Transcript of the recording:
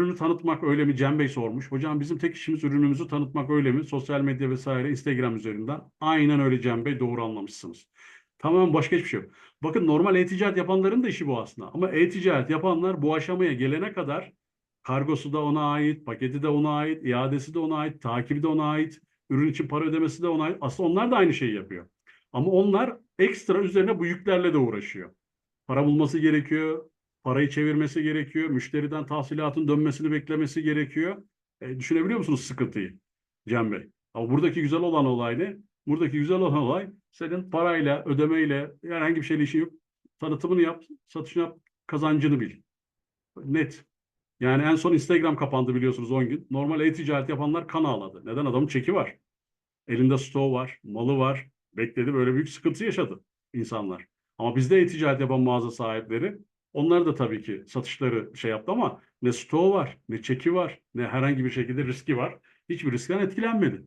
ürünü tanıtmak öyle mi? Cem Bey sormuş. Hocam bizim tek işimiz ürünümüzü tanıtmak öyle mi? Sosyal medya vesaire Instagram üzerinden. Aynen öyle Cem Bey doğru anlamışsınız. Tamamen başka hiçbir şey yok. Bakın normal e-ticaret yapanların da işi bu aslında. Ama e-ticaret yapanlar bu aşamaya gelene kadar kargosu da ona ait, paketi de ona ait, iadesi de ona ait, takibi de ona ait, ürün için para ödemesi de ona ait. Aslında onlar da aynı şeyi yapıyor. Ama onlar ekstra üzerine bu yüklerle de uğraşıyor. Para bulması gerekiyor, parayı çevirmesi gerekiyor, müşteriden tahsilatın dönmesini beklemesi gerekiyor. E, düşünebiliyor musunuz sıkıntıyı Cem Bey? Ama buradaki güzel olan olay ne? Buradaki güzel olan olay senin parayla, ödemeyle, herhangi bir şeyle işin yok. Tanıtımını yap, satışını yap, kazancını bil. Net. Yani en son Instagram kapandı biliyorsunuz 10 gün. Normal e-ticaret yapanlar kan ağladı. Neden? Adamın çeki var. Elinde stoğu var, malı var. Bekledi böyle büyük sıkıntı yaşadı insanlar. Ama bizde e-ticaret yapan mağaza sahipleri onlar da tabii ki satışları şey yaptı ama ne stoğu var, ne çeki var, ne herhangi bir şekilde riski var. Hiçbir riskten etkilenmedi.